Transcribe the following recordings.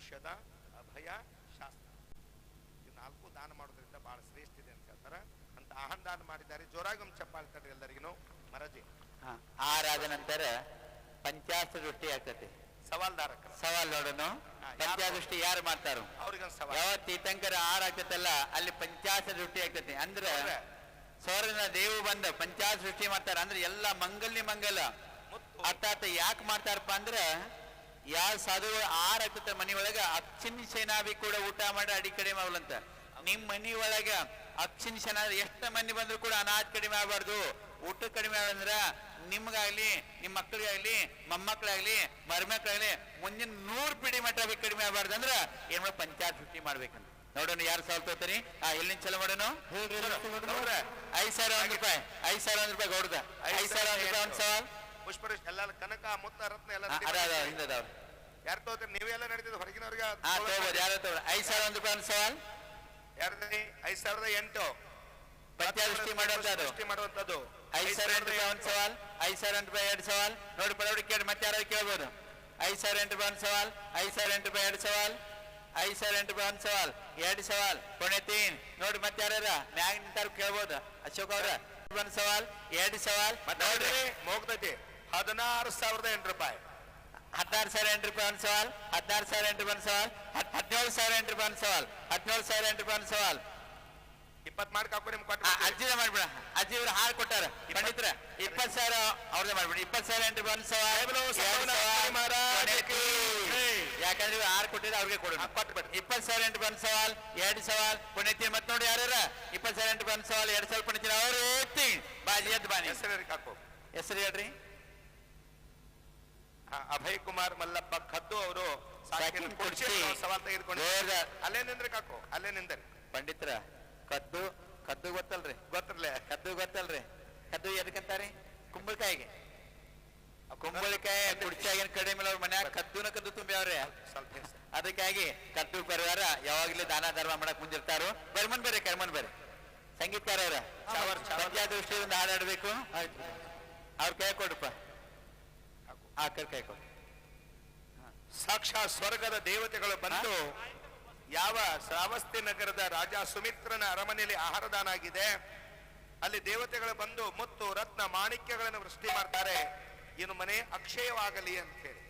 ಔಷಧ ಅಭಯ ಶಾಸ್ತ್ರ. ಈ ನಾಲ್ಕು ದಾನ ಮಾಡೋದ್ರಿಂದ ಬಹಳ ಶ್ರೇಷ್ಠ ಇದೆ ಅಂತ ಹೇಳ್ತಾರೆ. ಅಂತ ಆಹಾರ ದಾನ ಮಾಡಿದ್ದಾರೆ. ಜೋರಾಗಿ ಒಂದು ಚಪ್ಪಾಳೆ ತಡ್ರಿ ಎಲ್ಲರಿಗೂ ಮರಜಿ. ಆರಾದ ನಂತರ ಪಂಚಾಶ ದೃಷ್ಟಿ ಆಗ್ತತಿ. ಸವಾಲ್ದಾರ ಸವಾಲ್ ನೋಡೋನು? ಪಂಚಾದೃಷ್ಟಿ ಯಾರು ಮಾಡ್ತಾರೋ? ಅವ್ರಿಗೊಂದು ಸವಾಲ್. ಯಾವತ್ತು ಈ ತನಕ ಆರ್ ಆಗ್ತತಲ್ಲ ಅಲ್ಲಿ ಪಂಚಾಸ ದೃಷ್ಟಿ ಆಗ್ತತಿ. ಅಂದ್ರ? ಸೌರನ ದೇವು ಬಂದ ಪಂಚಾಸ ಸೃಷ್ಟಿ ಮಾಡ್ತಾರ. ಅಂದ್ರೆ ಎಲ್ಲ ಮಂಗಲ್ನಿ ಮಂಗಲ. ಅರ್ಥಾತ್ ಯಾಕೆ ಮಾಡ್ತಾರಪ್ಪ ಅಂದ್ರ ಯಾವ ಸಾಧುಗಳು ಆರ್ ಹಾಕುತ್ತೆ ಮನಿ ಒಳಗ ಅಕ್ಷಿನ್ ಸೇನಾವಿ ಕೂಡ ಊಟ ಮಾಡಿ ಅಡಿ ಕಡಿಮೆ ಆಗ್ಲಂತ ನಿಮ್ ಮನಿ ಒಳಗ ಅಕ್ಷಿನ್ ಸೇನಾ ಎಷ್ಟ ಮನಿ ಬಂದ್ರು ಕೂಡ ಅನಾಜ್ ಕಡಿಮೆ ಆಗ್ಬಾರ್ದು. ಊಟ ಕಡಿಮೆ ಆಗಂದ್ರ ನಿಮ್ಗಾಗ್ಲಿ ನಿಮ್ ಮಕ್ಳಿಗಾಗ್ಲಿ ಮೊಮ್ಮಕ್ಳಾಗ್ಲಿ ಮರ್ಮಕ್ಳಾಗ್ಲಿ ಮುಂದಿನ ನೂರ್ ಪಿಡಿ ಮಟ್ಟ ಬಿ ಕಡಿಮೆ ಆಗಬಾರ್ದು ಅಂದ್ರ ಏನ್ ಮಾಡ ಪಂಚಾಯತ್ ಸೃಷ್ಟಿ ಮಾಡ್ಬೇಕಂತ. ನೋಡೋಣ ಯಾರು ಸಾಲ್ ತೋತಾರಿ ಆ ಎಲ್ಲಿಂದ ಚಲೋ ಮಾಡೋಣ? ಐದ್ ಸಾವಿರ ಒಂದ್ ರೂಪಾಯಿ ಐದ್ ಸಾವಿರ ಒಂದ್ ರೂಪಾಯಿ ಗೌಡ್ದ. ಐದ್ ಸಾವಿರ ಒಂದ್ ರೂಪಾಯಿ ಒಂದ್ ಸವಾಲ್. ಪುಷ್ಪರೇಶ್ ಎಲ್ಲ ಕನಕ ಮುತ್ತ ರತ್ನ ಎಲ್ಲ ಆ, ಅದ ಅದ ಹಿಂದ ಅದಾವ ಯಾರು ತಗೋತಾರೆ? ನೀವೆಲ್ಲ ನಡೀತದೆ ಹೊರಗಿನವ್ರಿಗೆ ಹಾ ತಗೋಬೋದು ಯಾರು ತಗೋಬೋದು? ಐದ್ ಸಾವಿರ ಒಂದು ರೂಪಾಯಿ ಒಂದ್ ಸವಾಲ್. ಯಾರ್ದ್ರಿ ಐದ್ ಸಾವಿರದ ಎಂಟು. ಪಂಚಾಯತ್ ಮಾಡುವಂತದ್ದು ಸೃಷ್ಟಿ ಮಾಡುವಂತದ್ದು ಐದ್ ಸಾವಿರ ಎಂಟು ರೂಪಾಯಿ ಒಂದ್ ಸವಾಲ್. ಐದ್ ಸಾವಿರ ಎಂಟು ರೂಪಾಯಿ ಎರಡ್ ಸವಾಲ್. ನೋಡಿ ಪಡವಡಿ ಕೇಳಿ ಮತ್ತೆ ಯಾರು ಕೇಳ್ಬೋದು. ಐದ್ ಸಾವಿರ ಎಂಟು ರೂಪಾಯಿ ಒಂದ್ ಸವಾಲ್. ಐದ್ ಸಾವಿರ ಎಂಟು ರೂಪಾಯಿ ಎರಡ್ ಸವಾಲ್. ಐದ್ ಸಾವಿರ ಎಂಟು ರೂಪಾಯಿ ಒಂದ್ ಸವಾಲ್. ಎರಡ್ ಸವಾಲ್. ಕೊನೆ ತೀನ್. ನೋಡಿ ಮತ್ತೆ ಯಾರ ಮ್ಯಾಗ ನಿಂತಾರ ಕೇಳ್ಬೋದು. ಅಶೋಕ್ ಅವ್ರ. ಒಂದ್ ಸವಾಲ್. ಎರಡ್ ಸವಾಲ್. ಮತ್ತೆ ನೋಡ್ರಿ ಹೋಗ್ತೈತಿ ಹದಿನಾರು ಸಾವಿರದ ಎಂಟು ರೂಪಾಯಿ. ಹದಿನಾರು ಸಾವಿರ ಎಂಟು ರೂಪಾಯಿ ಒಂದು ಸವಾಲ್ ಹದಿನಾರು ಸಾವಿರ ಎಂಟು ರೂಪಾಯಿ ಒಂದು ಸವಾಲ್ ಹದಿನೇಳು ಸಾವಿರ ಎಂಟು ರೂಪಾಯಿ ಒಂದು ಸವಾಲ್ ಹದಿನೇಳು ಸಾವಿರ ಎಂಟು ರೂಪಾಯಿ ಒಂದು ಸವಾಲ್. ಇಪ್ಪತ್ ಮಾಡಿ ಕಾಕು ನಿಮ್ಗೆ ಕೊಟ್ಟು ಅಜ್ಜಿದ ಮಾಡ್ಬಿಡ ಅಜ್ಜಿ ಇವ್ರು ಹಾಲು ಕೊಟ್ಟಾರ ಪಂಡಿತ್ರ ಇಪ್ಪತ್ತು ಸಾವಿರ ಅವ್ರದೇ ಮಾಡ್ಬಿಡಿ. ಇಪ್ಪತ್ತು ಸಾವಿರ ಎಂಟು ರೂಪಾಯಿ ಒಂದು ಸವಾಲ್. ಯಾಕಂದ್ರೆ ಇವ್ರು ಆರು ಕೊಟ್ಟಿದ್ರೆ ಅವ್ರಿಗೆ ಕೊಡೋಣ. ಕೊಟ್ಬಿಡ್ರಿ ಇಪ್ಪತ್ತು ಸಾವಿರ ಎಂಟು ರೂಪಾಯಿ ಒಂದು ಸವಾಲ್ ಎರಡು ಸವಾಲ್ ಪುಣ್ಯತಿ ಮತ್ತೆ ನೋಡಿ ಯಾರ್ಯಾರ? ಇಪ್ಪತ್ತು ಸಾವಿರ ಎಂಟು ರೂಪಾಯಿ ಒಂದು ಸವಾಲ್ ಎರಡು ಸಾವಿರ ಪುಣ್ಯತಿ ಅವರು ಎತ್ತಿ ಬಾಜಿ ಎದ್ದು ಬಾನಿ ಹೆಸರು ಕಾಕು. ಹೆಸರು ಹೇಳ್ರಿ. ಅಭಯ್ ಕುಮಾರ್ ಮಲ್ಲಪ್ಪ ಖದ್ದು ಅವರು. ಸವಾಲ್ ತೆಗೆದುಕೊಂಡು ಅಲ್ಲೇ ನಿಂದ್ರಿ ಕಾಕು ಅಲ್ಲೇ ನಿಂದ್ರಿ. ಪಂಡಿತರ ಕದ್ದು ಕದ್ದು ಗೊತ್ತಲ್ರಿ? ಗೊತ್ತಿರ್ಲೆ ಕದ್ದು ಗೊತ್ತಲ್ರಿ? ಕದ್ದು ಎದಕ್ಕಂತಾರಿ ಕುಂಬಳಕಾಯಿಗೆ. ಕುಂಬಳಕಾಯಿ ಕುಡ್ಚಾಗಿನ ಕಡಿಮೆ ಅವ್ರ ಮನ್ಯಾಗ ಕದ್ದುನ ಕದ್ದು ತುಂಬಿ ಅವ್ರೆ ಸ್ವಲ್ಪ ಅದಕ್ಕಾಗಿ ಕದ್ದು ಪರಿವಾರ ಯಾವಾಗ್ಲೂ ದಾನ ಧರ್ಮ ಮಾಡಕ್ ಮುಂದಿರ್ತಾರು. ಬರ್ಮನ್ ಬರ್ರಿ ಕರ್ಮನ್ ಬರ್ರಿ. ಸಂಗೀತಕಾರ ಅವ್ರ. ಪಂಚಾಯತ್ ದೃಷ್ಟಿಯಿಂದ ಹಾಡಾಡ್ಬೇಕು. ಅವ್ರ ಕೈ. ಆ ಕೈ ಕೈ ಸಾಕ್ಷಾತ್ ಸ್ವರ್ಗದ ದೇವತೆಗಳು ಬಂದು ಯಾವ ಶ್ರಾವಸ್ತಿ ನಗರದ ರಾಜ ಸುಮಿತ್ರನ ಅರಮನೆಯಲ್ಲಿ ಆಹಾರದಾನ ಆಗಿದೆ ಅಲ್ಲಿ ದೇವತೆಗಳು ಬಂದು ಮುತ್ತು, ರತ್ನ, ಮಾಣಿಕ್ಯಗಳನ್ನು ವೃಷ್ಟಿ ಮಾಡ್ತಾರೆ. ಇನ್ನು ಮನೆ ಅಕ್ಷಯವಾಗಲಿ ಅಂತ ಹೇಳಿ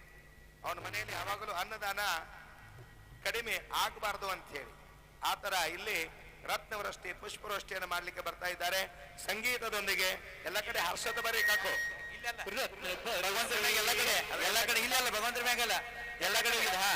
ಅವನ ಮನೆಯಲ್ಲಿ ಯಾವಾಗಲೂ ಅನ್ನದಾನ ಕಡಿಮೆ ಆಗಬಾರ್ದು ಅಂತ ಹೇಳಿ ಆತರ ಇಲ್ಲಿ ರತ್ನವೃಷ್ಟಿ ಪುಷ್ಪವೃಷ್ಟಿಯನ್ನು ಮಾಡಲಿಕ್ಕೆ ಬರ್ತಾ ಇದ್ದಾರೆ. ಸಂಗೀತದೊಂದಿಗೆ ಎಲ್ಲ ಕಡೆ ಹರ್ಷದ ಬರೀ ಕಾಕು. ಭಗವಂತರ ಮ್ಯಾಗ ಎಲ್ಲ ಕಡೆ ಎಲ್ಲ ಕಡೆ ಇಲ್ಲ ಅಲ್ಲ ಭಗವಂತರ ಮ್ಯಾಗಲ್ಲ ಎಲ್ಲ ಕಡೆ ಇದೆ ಹಾ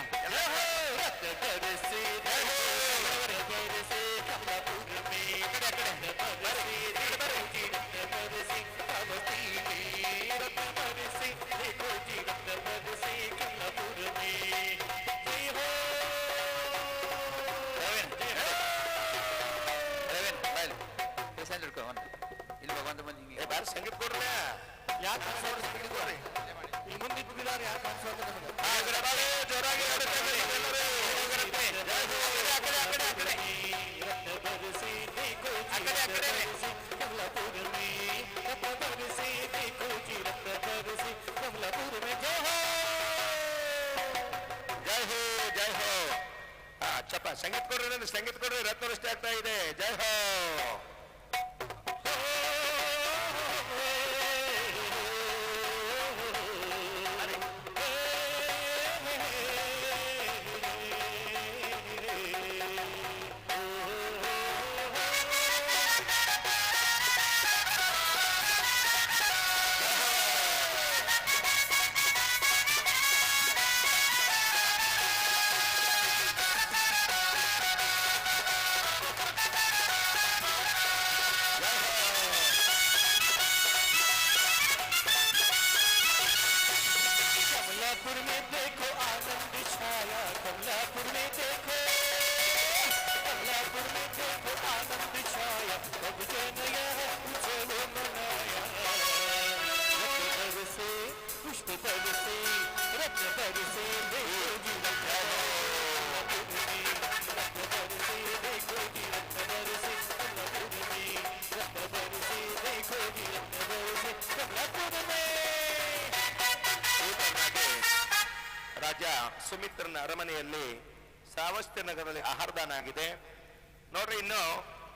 ಸುಮಿತ್ರನ ಅರಮನೆಯಲ್ಲಿ ಸಾವಸ್ತ್ಯ ನಗರದಲ್ಲಿ ಆಹಾರದಾನ ಆಗಿದೆ. ನೋಡ್ರಿ, ಇನ್ನು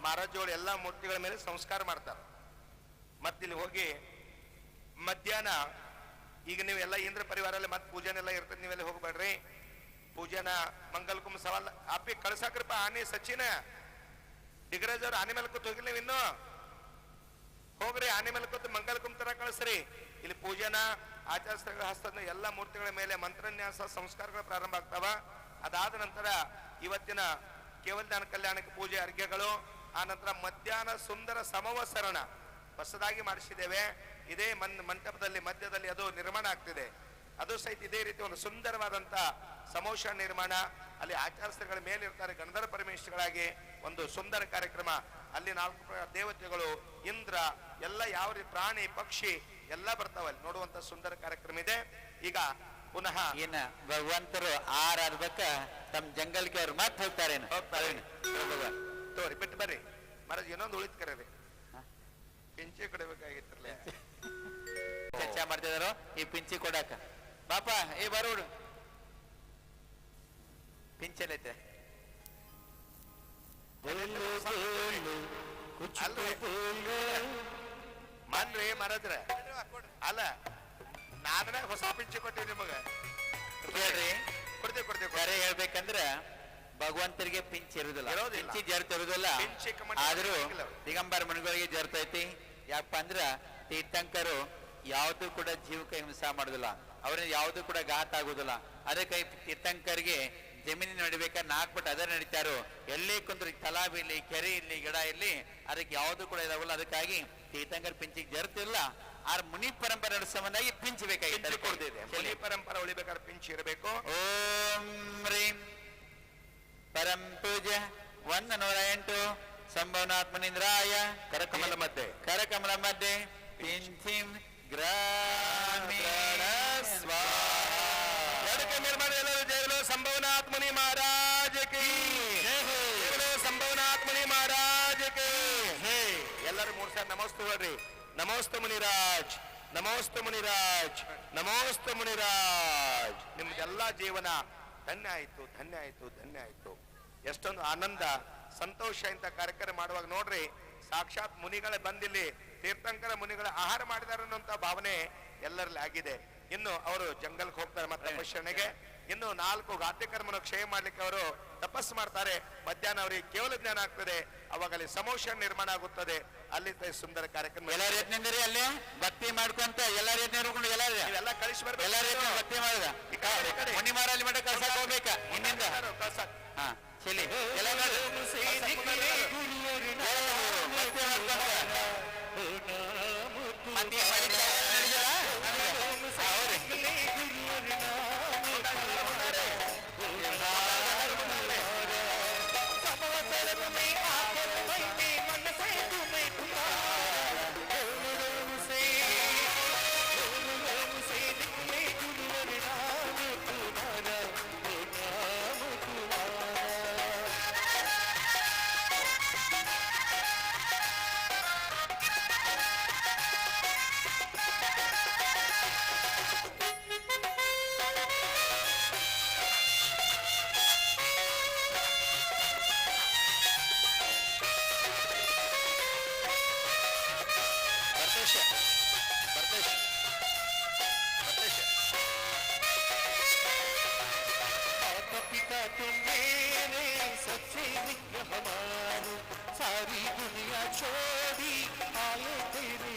ಮಹಾರಾಜೋಳು ಎಲ್ಲಾ ಮೂರ್ತಿಗಳ ಮೇಲೆ ಸಂಸ್ಕಾರ ಮಾಡ್ತಾರೆ. ಮತ್ತಿಲ್ಲಿ ಹೋಗಿ ಮಧ್ಯಾಹ್ನ, ಈಗ ನೀವು ನೀವೆಲ್ಲ ಇಂದ್ರ ಪರಿವಾರಲ್ಲಿ ಮತ್ತೆ ಪೂಜೆನೆಲ್ಲ ಇರ್ತದೆ, ನೀವೆಲ್ಲ ಹೋಗ್ಬೇಡ್ರಿ. ಪೂಜೆನ ಮಂಗಲ್ ಕುಂಭ ಸವಾಲ್ ಅಪ್ಪಿ ಕಳ್ಸಾಕ್ರಪ್ಪ, ಆನೆ ಸಚಿನ. ಡಿಗ್ರಾಜ್ ಅವ್ರು ಆನೆ ಮೇಲೆ ಕೂತ್ ಹೋಗಿಲ್ಲ ನೀವು ಇನ್ನು? ಹೋಗ್ರಿ, ಆನೆ ಮೇಲೆ ಕೂತು ಮಂಗಲ ಕುಂತರ ಕಳಿಸ್ರಿ. ಇಲ್ಲಿ ಪೂಜೆನ ಆಚಾರ ಹಸ್ತದ ಎಲ್ಲ ಮೂರ್ತಿಗಳ ಮೇಲೆ ಮಂತ್ರನ್ಯಾಸ ಸಂಸ್ಕಾರಗಳು ಪ್ರಾರಂಭ ಆಗ್ತಾವ. ಅದಾದ ನಂತರ ಇವತ್ತಿನ ಕೇವಲ ಜ್ಞಾನ ಕಲ್ಯಾಣಕ್ಕೆ ಪೂಜೆ ಅರ್ಘ್ಯಗಳು, ಆ ನಂತರ ಮಧ್ಯಾಹ್ನ ಸುಂದರ ಸಮವಸರಣ ಹೊಸದಾಗಿ ಮಾಡಿಸಿದ್ದೇವೆ. ಇದೇ ಮನ್, ಮಂಟಪದಲ್ಲಿ, ಮಧ್ಯದಲ್ಲಿ ಅದು ನಿರ್ಮಾಣ ಆಗ್ತಿದೆ. ಅದು ಸಹಿತ ಇದೇ ರೀತಿ ಒಂದು ಸುಂದರವಾದಂಥ ಸಮೋಷ ನಿರ್ಮಾಣ. ಅಲ್ಲಿ ಆಚಾರ್ಯಗಳ ಮೇಲೆ ಇರ್ತಾರೆ ಗಣಧರ ಪರಮೇಶ್ವರಗಳಾಗಿ ಒಂದು ಸುಂದರ ಕಾರ್ಯಕ್ರಮ. ಅಲ್ಲಿ ನಾಲ್ಕು ದೇವತೆಗಳು, ಇಂದ್ರ, ಎಲ್ಲ ಯಾವ ರೀತಿ ಪ್ರಾಣಿ, ಪಕ್ಷಿ ಎಲ್ಲ ಬರ್ತಾವಲ್ಲಿ ನೋಡುವಂತ ಸುಂದರ ಕಾರ್ಯಕ್ರಮ ಇದೆ. ಈಗ ಪುನಃ ಏನ ಭಗವಂತರು ಆರ್ ಅರ್ಧಕ್ಕ ತಮ್ಮ ಜಂಗಲ್ಗೆ ಅವ್ರು ಮತ್ತೆ ಹೋಗ್ತಾರೇನು ಹೋಗ್ತಾರೆ. ತೋರಿ ಬಿಟ್ಟು ಬರ್ರಿ. ಮಹಾರಾಜ್ ಇನ್ನೊಂದು ಉಳಿತ್ ಕರೀರಿ. ಪಿಂಚಿ ಕೊಡಬೇಕಾಗಿತ್ತಲ್ಲ. ಚರ್ಚಾ ಮಾಡ್ತಿದಾರೋ? ಈ ಪಿಂಚಿ ಕೊಡಾಕ ಬಾಪ ಏ ಬರೋಡು. ಪಿಂಚಲೈತೆ ಅಲ್ರಿ ಮನ್ರಿ ಮರದ್ರ. ಅಲ್ಲ ನಾನೇ ಹೊಸ ಪಿಂಚಿ ಕೊಟ್ಟಿವಿ ನಿಮಗ. ಕೇಳ್ರಿ ಕೊಡ್ತೇವೆ ಕೊಡ್ತೇವೆ ಬೇರೆ ಹೇಳ್ಬೇಕಂದ್ರ ಭಗವಂತರಿಗೆ ಪಿಂಚ್ ಇರುದಿಲ್ಲ. ಪಿಂಚಿ ಜರ್ತ ಇರುದಿಲ್ಲ ಪಿಂಚಿ ಕಮಂಡ ಆದ್ರೂ. ದಿಗಂಬರ ಮಣಿಗಳಿಗೆ ಜರ್ತೈತಿ. ಯಾಕಪ್ಪ ಅಂದ್ರ ತೀರ್ಥಂಕರು ಯಾವ್ದು ಕೂಡ ಜೀವಕ್ಕೆ ಹಿಂಸಾ ಮಾಡುದಿಲ್ಲ. ಅವ್ರಿಗೆ ಯಾವ್ದು ಕೂಡ ಘಾತ ಆಗುದಿಲ್ಲ. ಅದಕ್ಕೆ ತೀರ್ಥಂಕರಿಗೆ ಜಮೀನಿನ ನಡಿಬೇಕಾದ್ರೆ ನಾಲ್ಕು ಅದೇ ಅದರ ನಡೀತಾರೋ ಎಲ್ಲಿ ಕುಂದ್ರೆ ತಲಾಬ್ ಇಲ್ಲಿ ಕೆರೆ ಇಲ್ಲಿ ಗಿಡ ಇಲ್ಲಿ ಅದಕ್ಕೆ ಯಾವುದು ಕೂಡ ಇದಾವಲ್ಲ ಅದಕ್ಕಾಗಿ ತೀರ್ಥಂಕರ್ ಪಿಂಚಿಗೆ ಜರ್ತಿಲ್ಲ ಆರ್ ಮುನಿ ಪರಂಪರೆ ನಡೆಸೋ ಸಂಬಂಧಾಗಿ ಪಿಂಚ್ ಬೇಕಾಗಿದೆ ಮುನಿ ಪರಂಪರೆ ಉಳಿಬೇಕಾದ್ರೆ ಪಿಂಚ್ ಇರಬೇಕು. ಓಂ ರೀಂ. ಪರಂ ಪೂಜ ಒಂದು ನೂರ ಎಂಟು. ಸಂಭವನಾತ್ಮನಿಂದ್ರಾಯ ಕರಕಮಲ ಮಧ್ಯೆ. ಕರಕಮಲ ಮಧ್ಯೆ. ಪಿಂಚಿಂ. ಗ್ರಾಮೀಣ ನಮೋಸ್ತ ಮುನಿರಾಜ್ ನಮೋಸ್ತ ಮುನಿರಾಜ್. ನಿಮ್ದೆಲ್ಲ ಜೀವನ ಧನ್ಯ ಆಯ್ತು ಧನ್ಯ ಆಯ್ತು ಧನ್ಯ ಆಯ್ತು. ಎಷ್ಟೊಂದು ಆನಂದ ಸಂತೋಷ ಇಂತ ಕಾರ್ಯಕ್ರಮ ಮಾಡುವಾಗ ನೋಡ್ರಿ ಸಾಕ್ಷಾತ್ ಮುನಿಗಳೇ ಬಂದಿಲ್ಲಿ ತೀರ್ಥಂಕರ ಮುನಿಗಳ ಆಹಾರ ಮಾಡಿದಾರೆ ಅನ್ನುವಂತ ಭಾವನೆ ಎಲ್ಲರಲ್ಲಿ ಆಗಿದೆ. ಇನ್ನು ಅವರು ಜಂಗಲ್ಗೆ ಹೋಗ್ತಾರೆ ಮತ್ತೆ ಮಿಶ್ರಣೆಗೆ ಇನ್ನು ನಾಲ್ಕು ಘಾತ್ಯಕರ್ಮನ ಕ್ಷಯ ಮಾಡ್ಲಿಕ್ಕೆ ಅವರು ತಪಸ್ಸು ಮಾಡ್ತಾರೆ. ಮಧ್ಯಾಹ್ನ ಅವರಿಗೆ ಕೇವಲ ಜ್ಞಾನ ಆಗ್ತದೆ. ಅವಾಗ ಅಲ್ಲಿ ಸಮೋಷನ್ ನಿರ್ಮಾಣ ಆಗುತ್ತದೆ. ಅಲ್ಲಿ ತ- ಸುಂದರ ಕಾರ್ಯಕ್ರಮ ಎಲ್ಲ ರೀತಿಯಿಂದ ಅಲ್ಲಿ ಭಕ್ತಿ ಮಾಡ್ಕೊಂತ ಎಲ್ಲ ಎದ್ ನೋಡ್ಕೊಂಡು ಎಲ್ಲಾರು ಎಲ್ಲ ಕಳಿಸಿ ಎಲ್ಲಾರು ಎದ್ ಭಕ್ತಿ ಮಾಡುದ ಈ ಕಡೆ, ಈ ಕಡೆ. ಮುನಿ ಮಾರಲ್ಲಿ ಕಳ್ಸಕ್ ಹೋಗ್ಬೇಕ ಹಿಂದಿಂದ ಹಾ ಚಲಿ ಎಲ್ಲ मित्र हमारे सारी दुनिया छोड़ी आए तेरे